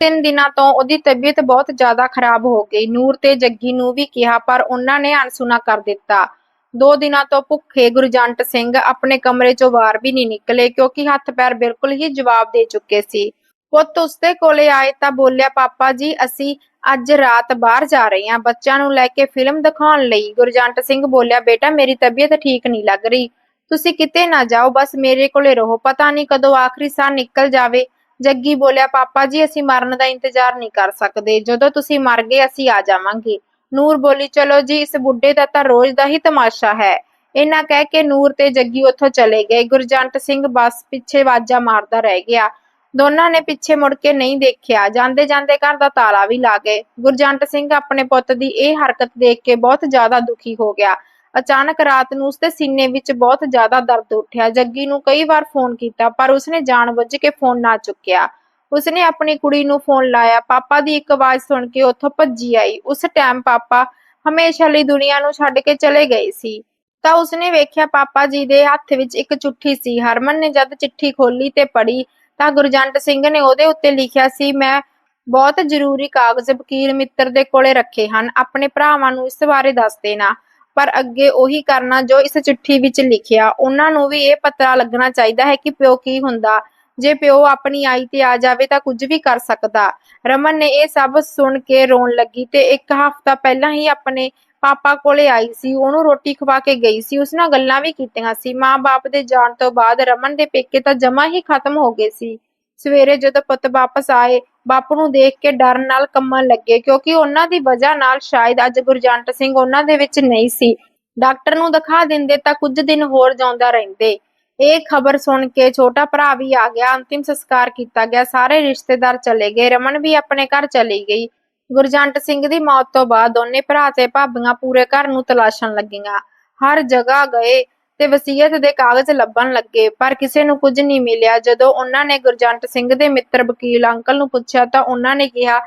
ਤਿੰਨ ਦਿਨਾਂ ਤੋਂ ਉਹਦੀ ਤਬੀਅਤ ਬਹੁਤ ਜ਼ਿਆਦਾ ਖਰਾਬ ਹੋ ਗਈ। ਨੂਰ ਤੇ ਜੱਗੀ ਨੂੰ ਵੀ ਕਿਹਾ, ਪਰ ਉਹਨਾਂ ਨੇ ਅਣਸੁਣਾ ਕਰ ਦਿੱਤਾ। ਦੋ ਦਿਨਾਂ ਤੋਂ ਭੁੱਖੇ ਗੁਰਜੰਟ ਸਿੰਘ ਆਪਣੇ ਕਮਰੇ ਚੋਂ ਬਾਹਰ ਵੀ ਨਹੀਂ ਨਿਕਲੇ, ਕਿਉਂਕਿ ਹੱਥ ਪੈਰ ਬਿਲਕੁਲ ਹੀ ਜਵਾਬ ਦੇ ਚੁੱਕੇ ਸੀ। ਪੁੱਤ ਉਸਦੇ ਕੋਲੇ ਆਏ ਤਾਂ ਬੋਲਿਆ, ਪਾਪਾ ਜੀ, ਅਸੀਂ ਅੱਜ ਰਾਤ ਬਾਹਰ ਜਾ ਰਹੇ ਹਾਂ। ਬੱਚਿਆਂ ਨੂੰ ਲੈ ਕੇ ਫਿਲਮ ਦਿਖਾਉਣ ਲਈ ਗੁਰਜੰਟ ਸਿੰਘ ਬੋਲਿਆ, ਬੇਟਾ, ਮੇਰੀ ਤਬੀਅਤ ਠੀਕ ਨਹੀਂ ਲੱਗ ਰਹੀ। ਤੁਸੀਂ ਕਿਤੇ ਨਾ ਜਾਓ, ਬਸ ਮੇਰੇ ਕੋਲੇ ਰਹੋ। ਪਤਾ ਨਹੀਂ ਕਦੋਂ ਆਖਰੀ ਸਾਹ ਨਿਕਲ ਜਾਵੇ। ਜੱਗੀ ਬੋਲਿਆ, ਪਾਪਾ ਜੀ, ਅਸੀਂ ਮਰਨ ਦਾ ਇੰਤਜ਼ਾਰ ਨਹੀਂ ਕਰ ਸਕਦੇ। ਜਦੋਂ ਤੁਸੀਂ ਮਰ ਗਏ, ਅਸੀਂ ਆ ਜਾਵਾਂਗੇ। ਨੂਰ ਬੋਲੀ, ਚਲੋ ਜੀ, ਇਸ ਬੁੱਢੇ ਦਾ ਤਾਂ ਰੋਜ਼ ਦਾ ਹੀ ਤਮਾਸ਼ਾ ਹੈ। ਇਹਨਾਂ ਕਹਿ ਕੇ ਨੂਰ ਤੇ ਜੱਗੀ ਉੱਥੋਂ ਚਲੇ ਗਏ। ਗੁਰਜੰਟ ਸਿੰਘ ਬਸ ਪਿੱਛੇ ਵਾਜਾ ਮਾਰਦਾ ਰਹਿ ਗਿਆ। ਦੋਨਾਂ ਨੇ ਪਿੱਛੇ ਮੁੜ ਕੇ ਨਹੀਂ ਦੇਖਿਆ। ਜਾਂਦੇ ਜਾਂਦੇ ਘਰ ਦਾ ਤਾਲਾ ਵੀ ਲਾ ਗਏ। ਗੁਰਜੰਟ ਸਿੰਘ ਆਪਣੇ ਪੁੱਤ ਦੀ ਇਹ ਹਰਕਤ ਦੇਖ ਕੇ ਬਹੁਤ ਜ਼ਿਆਦਾ ਦੁਖੀ ਹੋ ਗਿਆ। ਅਚਾਨਕ ਰਾਤ ਨੂੰ ਉਸਦੇ ਸੀਨੇ ਵਿੱਚ ਬਹੁਤ ਜ਼ਿਆਦਾ ਦਰਦ ਉੱਠਿਆ। ਜੱਗੀ ਨੂੰ ਕਈ ਵਾਰ ਫੋਨ ਕੀਤਾ, ਪਰ ਉਸਨੇ ਜਾਣਬੁੱਝ ਕੇ ਫੋਨ ਨਾ ਚੁੱਕਿਆ। ਉਸਨੇ ਆਪਣੀ ਕੁੜੀ ਨੂੰ ਫੋਨ ਲਾਇਆ। ਪਾਪਾ ਦੀ ਇੱਕ ਆਵਾਜ਼ ਸੁਣ ਕੇ ਉੱਥੋਂ ਭੱਜੀ ਆਈ। ਉਸ ਟਾਈਮ ਪਾਪਾ ਹਮੇਸ਼ਾ ਲਈ ਦੁਨੀਆ ਨੂੰ ਛੱਡ ਕੇ ਚਲੇ ਗਏ ਸੀ। ਤਾਂ ਉਸਨੇ ਵੇਖਿਆ ਪਾਪਾ ਜੀ ਦੇ ਹੱਥ ਵਿੱਚ ਇੱਕ ਚਿੱਠੀ ਸੀ। ਹਰਮਨ ਨੇ ਜਦ ਚਿੱਠੀ ਖੋਲੀ ਤੇ ਪੜ੍ਹੀ ਤਾਂ ਗੁਰਜੰਟ ਸਿੰਘ ਨੇ ਉਹਦੇ ਉੱਤੇ ਲਿਖਿਆ ਸੀ, ਮੈਂ ਬਹੁਤ ਜ਼ਰੂਰੀ ਕਾਗਜ਼ ਵਕੀਲ ਮਿੱਤਰ ਦੇ ਕੋਲੇ ਰੱਖੇ ਹਨ, ਆਪਣੇ ਭਰਾਵਾਂ ਨੂੰ ਇਸ ਬਾਰੇ ਦੱਸ ਦੇਣਾ, ਪਰ ਅੱਗੇ ਉਹੀ ਕਰਨਾ ਜੋ ਇਸ ਚਿੱਠੀ ਵਿੱਚ ਲਿਖਿਆ। ਉਹਨਾਂ ਨੂੰ ਵੀ ਇਹ ਪਤਾ ਲੱਗਣਾ ਚਾਹੀਦਾ ਹੈ ਕਿ ਪਿਓ ਕੀ ਹੁੰਦਾ। ਜੇ ਪਿਓ ਆਪਣੀ ਆਈ ਤੇ ਆ ਜਾਵੇ ਤਾਂ ਕੁਝ ਵੀ ਕਰ ਸਕਦਾ। ਰਮਨ ਨੇ ਇਹ ਸਭ ਸੁਣ ਕੇ ਰੋਣ ਲੱਗੀ ਤੇ ਇੱਕ ਹਫ਼ਤਾ ਪਹਿਲਾਂ ਹੀ ਆਪਣੇ ਪਾਪਾ ਕੋਲੇ ਆਈ ਸੀ, ਉਹਨੂੰ ਰੋਟੀ ਖਵਾ ਕੇ ਗਈ ਸੀ, ਉਸ ਨਾਲ ਗੱਲਾਂ ਵੀ ਕੀਤੀਆਂ ਸੀ। ਮਾਂ-ਬਾਪ ਦੇ ਜਾਣ ਤੋਂ ਬਾਅਦ ਰਮਨ ਦੇ ਪੇਕੇ ਤਾਂ ਜਮਾ ਹੀ ਖਤਮ ਹੋ ਗਏ ਸੀ। ਸਵੇਰੇ ਜਦੋਂ ਪੁੱਤ ਵਾਪਸ ਆਏ, ਬਾਪੂ ਨੂੰ ਦੇਖ ਕੇ ਡਰ ਨਾਲ ਕੰਮਣ ਲੱਗੇ, ਕਿਉਂਕਿ ਉਹਨਾਂ ਦੀ ਵਜ੍ਹਾ ਨਾਲ ਸ਼ਾਇਦ ਅੱਜ ਗੁਰਜੰਟ ਸਿੰਘ ਉਹਨਾਂ ਦੇ ਵਿੱਚ ਨਹੀਂ ਸੀ। ਡਾਕਟਰ ਨੂੰ ਦਿਖਾ ਦਿੰਦੇ ਤਾਂ ਕੁਝ ਦਿਨ ਹੋਰ ਜਾਂਦਾ ਰਹਿੰਦੇ। ਇਹ ਖਬਰ ਸੁਣ ਕੇ ਛੋਟਾ ਭਰਾ ਵੀ ਆ ਗਿਆ, ਅੰਤਿਮ ਸੰਸਕਾਰ ਕੀਤਾ ਗਿਆ, ਸਾਰੇ ਰਿਸ਼ਤੇਦਾਰ ਚਲੇ ਗਏ, ਰਮਨ ਵੀ ਆਪਣੇ ਘਰ ਚਲੀ ਗਈ। ਗੁਰਜੰਟ ਸਿੰਘ ਦੀ ਮੌਤ ਤੋਂ ਬਾਅਦ ਦੋਨੇ ਭਰਾ ਤੇ ਭਾਬੀਆਂ ਪੂਰੇ ਘਰ ਨੂੰ ਤਲਾਸ਼ਣ ਲੱਗੀਆਂ। ਹਰ ਜਗ੍ਹਾ ਗਏ ਤੇ ਵਸੀਅਤ ਦੇ ਕਾਗਜ਼ ਲੱਭਣ ਲੱਗੇ, ਪਰ ਕਿਸੇ ਨੂੰ ਕੁਝ ਨਹੀਂ ਮਿਲਿਆ। ਜਦੋਂ ਉਹਨਾਂ ਨੇ ਗੁਰਜੰਟ ਸਿੰਘ ਦੇ ਮਿੱਤਰ ਵਕੀਲ ਅੰਕਲ ਨੂੰ ਪੁੱਛਿਆ ਤਾਂ ਉਹਨਾਂ ਨੇ ਕਿਹਾ,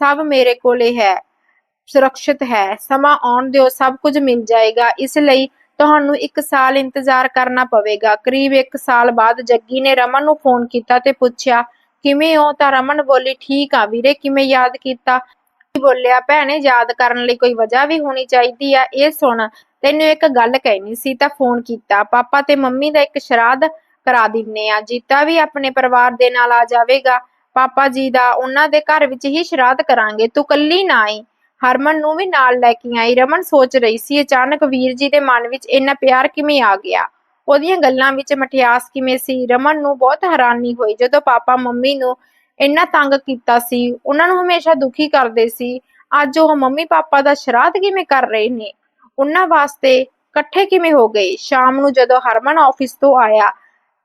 ਸਭ ਮੇਰੇ ਕੋਲੇ ਹੈ, ਸੁਰੱਖਿਅਤ ਹੈ, ਸਮਾਂ ਆਉਣ ਦਿਓ, ਸਭ ਕੁਝ ਮਿਲ ਜਾਏਗਾ। ਇਸ ਲਈ ਤੁਹਾਨੂੰ 1 ਸਾਲ ਇੰਤਜ਼ਾਰ ਕਰਨਾ ਪਵੇਗਾ। ਕਰੀਬ 1 ਸਾਲ ਬਾਅਦ ਜੱਗੀ ਨੇ ਰਮਨ ਨੂੰ ਫੋਨ ਕੀਤਾ ਤੇ ਪੁੱਛਿਆ, ਕਿਵੇਂ ਹੋ? ਤਾਂ ਰਮਨ ਬੋਲੀ, ਠੀਕ ਆ ਵੀਰੇ, ਕਿਵੇਂ ਯਾਦ ਕੀਤਾ? ਬੋਲਿਆ, ਭੈਣੇ ਯਾਦ ਕਰਨ ਲਈ ਕੋਈ ਵਜ੍ਹਾ ਵੀ ਹੋਣੀ ਚਾਹੀਦੀ ਆ, ਇਹ ਸੁਣ। ਤੈਨੂੰ ਇੱਕ ਗੱਲ ਕਹਿਣੀ ਸੀ, ਤਾਂ ਫੋਨ ਕੀਤਾ। ਪਾਪਾ ਤੇ ਮੰਮੀ ਦਾ ਇੱਕ ਸ਼ਰਾਧ ਕਰਾ ਦਿੰਨੇ ਆ। ਜੀਤਾ ਵੀ ਆਪਣੇ ਪਰਿਵਾਰ ਦੇ ਨਾਲ ਆ ਜਾਵੇਗਾ। ਪਾਪਾ ਜੀ ਦਾ ਉਹਨਾਂ ਦੇ ਘਰ ਵਿੱਚ ਹੀ ਸ਼ਰਾਧ ਕਰਾਂਗੇ। ਤੂੰ ਕੱਲੀ ਨਾ ਆਈ। ਹਰਮਨ ਨੂੰ ਵੀ ਨਾਲ ਲੈ ਕੇ ਆਈ। ਰਮਨ ਸੋਚ ਰਹੀ ਸੀ, ਅਚਾਨਕ ਵੀਰ ਜੀ ਦੇ ਮਨ ਵਿੱਚ ਇੰਨਾ ਪਿਆਰ ਕਿਵੇਂ ਆ ਗਿਆ? ਉਹਦੀਆਂ ਗੱਲਾਂ ਵਿੱਚ ਮਠਿਆਸ ਕਿਵੇਂ ਸੀ? ਰਮਨ ਨੂੰ ਬਹੁਤ ਹੈਰਾਨੀ ਹੋਈ। ਜਦੋਂ ਪਾਪਾ ਮੰਮੀ ਨੂੰ ਇੰਨਾ ਤੰਗ ਕੀਤਾ ਸੀ, ਉਹਨਾਂ ਨੂੰ ਹਮੇਸ਼ਾ ਦੁਖੀ ਕਰਦੇ ਸੀ। ਅੱਜ ਉਹ ਮੰਮੀ ਪਾਪਾ ਦਾ ਸ਼ਰਾਧ ਕਿਵੇਂ ਕਰ ਰਹੇ ਨੇ? ਉਹਨਾਂ ਵਾਸਤੇ ਇਕੱਠੇ ਕਿਵੇਂ ਹੋ ਗਏ? ਸ਼ਾਮ ਨੂੰ ਜਦੋਂ ਹਰਮਨ ਆਫਿਸ ਤੋਂ ਆਇਆ,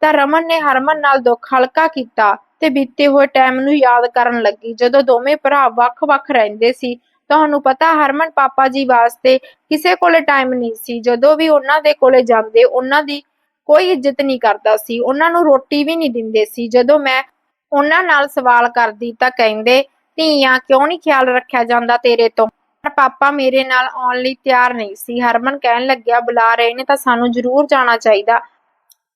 ਤਾਂ ਰਮਨ ਨੇ ਹਰਮਨ ਨਾਲ ਦੁੱਖ ਹਲਕਾ ਕੀਤਾ ਤੇ ਬੀਤੇ ਹੋਏ ਟਾਈਮ ਨੂੰ ਯਾਦ ਕਰਨ ਲੱਗੀ। ਜਦੋਂ ਦੋਵੇਂ ਭਰਾ ਵੱਖ-ਵੱਖ ਰਹਿੰਦੇ ਸੀ, ਤੁਹਾਨੂੰ ਪਤਾ ਹਰਮਨ ਪਾਪਾ ਜੀ ਵਾਸਤੇ ਕਿਸੇ ਕੋਲੇ ਟਾਈਮ ਨਹੀਂ ਸੀ। ਜਦੋਂ ਵੀ ਉਹਨਾਂ ਦੇ ਕੋਲੇ ਜਾਂਦੇ, ਉਹਨਾਂ ਦੀ ਕੋਈ ਇੱਜ਼ਤ ਨਹੀਂ ਕਰਦਾ ਸੀ। ਉਹਨਾਂ ਨੂੰ ਰੋਟੀ ਵੀ ਨਹੀਂ ਦਿੰਦੇ ਸੀ। ਜਦੋਂ ਮੈਂ ਉਹਨਾਂ ਨਾਲ ਸਵਾਲ ਕਰਦੀ ਤਾਂ ਕਹਿੰਦੇ, ਧੀਆਂ ਕਿਉਂ ਨਹੀਂ ਖਿਆਲ ਰੱਖਿਆ ਜਾਂਦਾ ਤੇਰੇ ਤੋਂ? ਪਰ ਪਾਪਾ ਮੇਰੇ ਨਾਲ ਆਉਣ ਲਈ ਤਿਆਰ ਨਹੀਂ ਸੀ। ਹਰਮਨ ਕਹਿਣ ਲੱਗਿਆ, ਬੁਲਾ ਰਹੇ ਨੇ ਤਾਂ ਸਾਨੂੰ ਜ਼ਰੂਰ ਜਾਣਾ ਚਾਹੀਦਾ।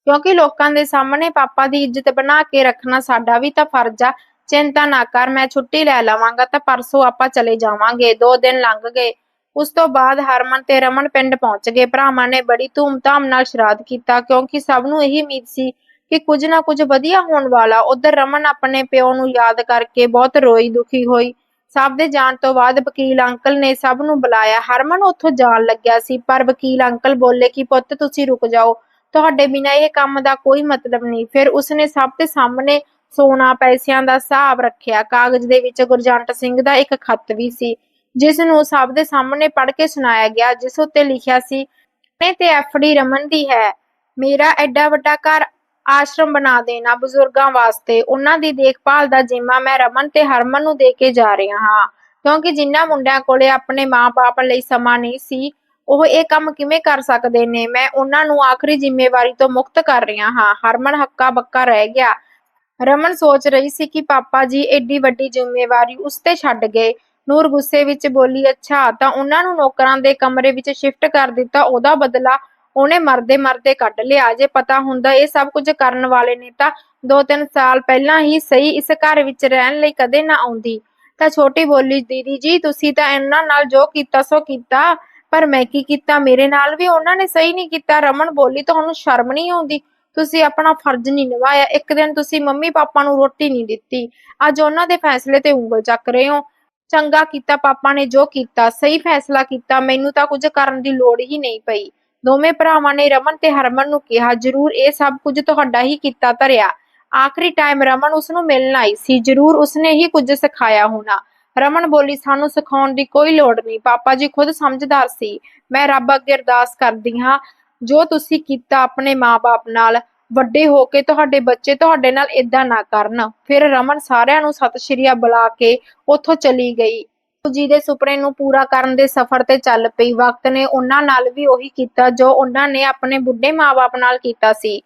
ਕਿਉਂਕਿ ਲੋਕਾਂ ਦੇ ਸਾਹਮਣੇ ਪਾਪਾ ਦੀ ਇੱਜ਼ਤ ਬਣਾ ਕੇ ਰੱਖਣਾ ਸਾਡਾ ਵੀ ਤਾਂ ਫਰਜ਼ ਆ। ਚਿੰਤਾ ਨਾ ਕਰ, ਮੈਂ ਛੁੱਟੀ ਲੈ ਲਵਾਂਗਾ ਤਾਂ ਪਰਸੋਂ ਆਪਾਂ ਚਲੇ ਜਾਵਾਂਗੇ। ਦੋ ਦਿਨ ਲੰਘ ਗਏ। ਉਸ ਤੋਂ ਬਾਅਦ ਹਰਮਨ ਤੇ ਰਮਨ ਪਿੰਡ ਪਹੁੰਚ ਗਏ। ਭਰਾਵਾਂ ਨੇ ਬੜੀ ਧੂਮਧਾਮ ਨਾਲ ਸ਼ਰਾਧ ਕੀਤਾ, ਕਿਉਂਕਿ ਸਭ ਨੂੰ ਇਹੀ ਉਮੀਦ ਸੀ ਕਿ ਕੁਝ ਨਾ ਕੁਝ ਵਧੀਆ ਹੋਣ ਵਾਲਾ। ਉਧਰ ਰਮਨ ਆਪਣੇ ਪਿਓ ਨੂੰ ਯਾਦ ਕਰਕੇ ਬਹੁਤ ਰੋਈ ਦੁਖੀ ਹੋਈ। ਸਭ ਦੇ ਜਾਣ ਤੋਂ ਬਾਅਦ ਵਕੀਲ ਅੰਕਲ ਨੇ ਸਭ ਨੂੰ ਬੁਲਾਇਆ। ਹਰਮਨ ਉੱਥੋਂ ਜਾਣ ਲੱਗਿਆ ਸੀ, ਪਰ ਵਕੀਲ ਅੰਕਲ ਬੋਲੇ ਕਿ, ਪੁੱਤ, ਤੁਸੀਂ ਰੁਕ ਜਾਓ। ਤੁਹਾਡੇ ਬਿਨਾਂ ਇਹ ਕੰਮ ਦਾ ਕੋਈ ਮਤਲਬ ਨਹੀਂ। ਫਿਰ ਉਸਨੇ ਸਭ ਦੇ ਸਾਹਮਣੇ ਸੋਨਾ ਪੈਸਿਆਂ ਦਾ ਹਿਸਾਬ ਰੱਖਿਆ। ਕਾਗਜ਼ ਦੇ ਵਿੱਚ ਗੁਰਜੰਟ ਸਿੰਘ ਦਾ ਇੱਕ ਖੱਤ ਵੀ ਸੀ, ਜਿਸ ਨੂੰ ਸਭ ਦੇ ਸਾਹਮਣੇ ਪੜ੍ਹ ਕੇ ਸੁਣਾਇਆ ਗਿਆ, ਜਿਸ ਉੱਤੇ ਲਿਖਿਆ ਸੀ ਨੇ ਤੇ ਐਫਡੀ ਰਮਨ ਦੀ ਹੈ। ਮੇਰਾ ਐਡਾ ਵੱਡਾ ਘਰ ਆਸ਼ਰਮ ਬਣਾ ਦੇਣਾ ਬਜ਼ੁਰਗਾਂ ਵਾਸਤੇ। ਉਹਨਾਂ ਦੀ ਦੇਖਭਾਲ ਦਾ ਜ਼ਿੰਮਾ ਮੈਂ ਰਮਨ ਤੇ ਹਰਮਨ ਨੂੰ ਦੇ ਕੇ ਜਾ ਰਿਹਾ ਹਾਂ। ਕਿਉਂਕਿ ਜਿਨ੍ਹਾਂ ਮੁੰਡਿਆਂ ਕੋਲੇ ਆਪਣੇ ਮਾਪੇ ਲਈ ਸਮਾਂ ਨਹੀਂ ਸੀ, ਉਹ ਇਹ ਕੰਮ ਕਿਵੇਂ ਕਰ ਸਕਦੇ ਨੇ? ਮੈਂ ਉਹਨਾਂ ਨੂੰ ਆਖਰੀ ਜ਼ਿੰਮੇਵਾਰੀ ਤੋਂ ਮੁਕਤ ਕਰ ਰਿਹਾ ਹਾਂ। ਹਰਮਨ ਹੱਕਾ ਬੱਕਾ ਰਹਿ ਗਿਆ। ਰਮਨ ਸੋਚ ਰਹੀ ਸੀ ਕਿ ਪਾਪਾ ਜੀ ਏਡੀ ਵੱਡੀ ਜ਼ਿੰਮੇਵਾਰੀ ਉਸ ਤੇ ਛੱਡ ਗਏ। ਨੂਰ ਗੁੱਸੇ ਵਿੱਚ ਬੋਲੀ, ਅੱਛਾ, ਤਾਂ ਉਹਨਾਂ ਨੂੰ ਨੌਕਰਾਂ ਦੇ ਕਮਰੇ ਵਿੱਚ ਸ਼ਿਫਟ ਕਰ ਦਿੱਤਾ, ਉਹਦਾ ਬਦਲਾ ਉਹਨੇ ਮਰਦੇ ਮਰਦੇ ਕੱਢ ਲਿਆ। ਜੇ ਪਤਾ ਹੁੰਦਾ ਇਹ ਸਭ ਕੁਝ ਕਰਨ ਵਾਲੇ ਨੇ ਤਾਂ ਦੋ ਤਿੰਨ ਸਾਲ ਪਹਿਲਾਂ ਹੀ ਸਹੀ ਇਸ ਘਰ ਵਿੱਚ ਰਹਿਣ ਲਈ ਕਦੇ ਨਾ ਆਉਂਦੀ। ਤਾਂ ਛੋਟੀ ਬੋਲੀ, ਦੀਦੀ ਜੀ, ਤੁਸੀਂ ਤਾਂ ਇਹਨਾਂ ਨਾਲ ਜੋ ਕੀਤਾ ਸੋ ਕੀਤਾ, ਪਰ ਮੈਂ ਕੀ ਕੀਤਾ? ਮੇਰੇ ਨਾਲ ਵੀ ਉਹਨਾਂ ਨੇ ਸਹੀ ਨਹੀਂ ਕੀਤਾ। ਰਮਨ ਬੋਲੀ ਤੁਹਾਨੂੰ ਸ਼ਰਮ ਨਹੀਂ ਆਉਂਦੀ। ਤੁਸੀਂ ਆਪਣਾ ਫਰਜ਼ ਨਹੀਂ ਨਿਭਾਇਆ। ਇੱਕ ਦਿਨ ਤੁਸੀਂ ਮੰਮੀ ਪਾਪਾ ਨੂੰ ਰੋਟੀ ਨਹੀਂ ਦਿੱਤੀ। ਅੱਜ ਉਹਨਾਂ ਦੇ ਫੈਸਲੇ ਤੇ ਉਂਗਲ ਚੱਕ ਰਹੇ ਹੋ। ਚੰਗਾ ਕੀਤਾ, ਪਾਪਾ ਨੇ ਜੋ ਕੀਤਾ, ਸਹੀ ਫੈਸਲਾ ਕੀਤਾ। ਮੈਨੂੰ ਤਾਂ ਕੁਝ ਕਰਨ ਦੀ ਲੋੜ ਹੀ ਨਹੀਂ ਪਈ। ਦੋਵੇਂ ਭਰਾਵਾਂ ਨੇ ਰਮਨ ਤੇ ਹਰਮਨ ਨੂੰ ਕਿਹਾ, ਜ਼ਰੂਰ ਇਹ ਸਭ ਕੁਝ ਤੁਹਾਡਾ ਹੀ ਕੀਤਾ ਧਰਿਆ। ਆਖਰੀ ਟਾਈਮ ਰਮਨ ਉਸ ਨੂੰ ਮਿਲਣ ਆਈ ਸੀ, ਜ਼ਰੂਰ ਉਸਨੇ ਹੀ ਕੁਝ ਸਿਖਾਇਆ ਹੋਣਾ। ਰਮਨ ਬੋਲੀ, ਸਾਨੂੰ ਸਿਖਾਉਣ ਦੀ ਕੋਈ ਲੋੜ ਨਹੀਂ। ਪਾਪਾ ਜੀ ਖੁਦ ਸਮਝਦਾਰ ਸੀ। ਮੈਂ ਰੱਬ ਅੱਗੇ ਅਰਦਾਸ ਕਰਦੀ ਹਾਂ। ਜੋ ਤੁਸੀਂ ਕੀਤਾ ਆਪਣੇ ਮਾਪੇ ਨਾਲ, ਵੱਡੇ ਹੋ ਕੇ ਤੁਹਾਡੇ ਬੱਚੇ ਤੁਹਾਡੇ ਨਾਲ ਇਦਾਂ ਨਾ ਕਰਨ। ਫਿਰ ਰਮਨ ਸਾਰਿਆਂ ਨੂੰ ਸਤਿ ਸ਼੍ਰੀ ਅਕਾਲ ਬੁਲਾ ਕੇ ਉੱਥੋਂ ਚਲੀ ਗਈ। ਜੀ ਦੇ ਸੁਪਨੇ ਨੂੰ ਪੂਰਾ ਕਰਨ ਦੇ ਸਫ਼ਰ ਤੇ ਚੱਲ ਪਈ। ਵਕਤ ਨੇ ਉਹਨਾਂ ਨਾਲ ਵੀ ਉਹੀ ਕੀਤਾ ਜੋ ਉਹਨਾਂ ਨੇ ਆਪਣੇ ਬੁੱਢੇ ਮਾਪੇ ਨਾਲ ਕੀਤਾ ਸੀ।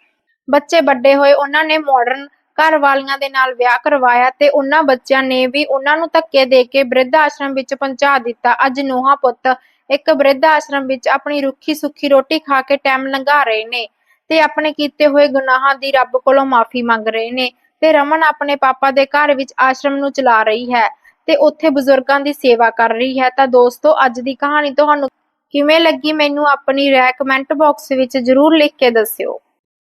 ਬੱਚੇ ਵੱਡੇ ਹੋਏ, ਉਹਨਾਂ ਨੇ ਮਾਡਰਨ ਘਰ ਵਾਲੀਆਂ ਦੇ ਨਾਲ ਵਿਆਹ ਕਰਵਾਇਆ ਤੇ ਉਹਨਾਂ ਬੱਚਿਆਂ ਨੇ ਵੀ ਉਹਨਾਂ ਨੂੰ ਧੱਕੇ ਦੇ ਕੇ ਬਿਰਧ ਆਸ਼ਰਮ ਵਿੱਚ ਪਹੁੰਚਾ ਦਿੱਤਾ। ਅੱਜ ਨੂੰਹਾਂ ਪੁੱਤ ਇੱਕ ਬਿਰਧ ਆਸ਼ਰਮ ਵਿੱਚ ਆਪਣੀ ਰੁੱਖੀ ਸੁੱਖੀ ਰੋਟੀ ਖਾ ਕੇ ਟਾਈਮ ਲੰਘਾ ਰਹੇ ਨੇ ਤੇ ਆਪਣੇ ਕੀਤੇ ਹੋਏ ਗੁਨਾਹਾਂ ਦੀ ਰੱਬ ਕੋਲੋਂ ਮਾਫੀ ਮੰਗ ਰਹੇ ਨੇ ਤੇ ਰਮਨ ਆਪਣੇ ਪਾਪਾ ਦੇ ਘਰ ਵਿੱਚ ਆਸ਼ਰਮ ਨੂੰ ਚਲਾ ਰਹੀ ਹੈ। ਤੇ ਉੱਥੇ ਬਜ਼ੁਰਗਾਂ ਦੀ ਸੇਵਾ ਕਰ ਰਹੀ ਹੈ। ਤਾਂ ਦੋਸਤੋ, ਅੱਜ ਦੀ ਕਹਾਣੀ ਤੁਹਾਨੂੰ ਕਿਵੇਂ ਲੱਗੀ? ਮੈਨੂੰ ਆਪਣੀ ਰਾਏ ਕਮੈਂਟ ਬਾਕਸ ਵਿੱਚ ਜ਼ਰੂਰ ਲਿਖ ਕੇ ਦੱਸਿਓ।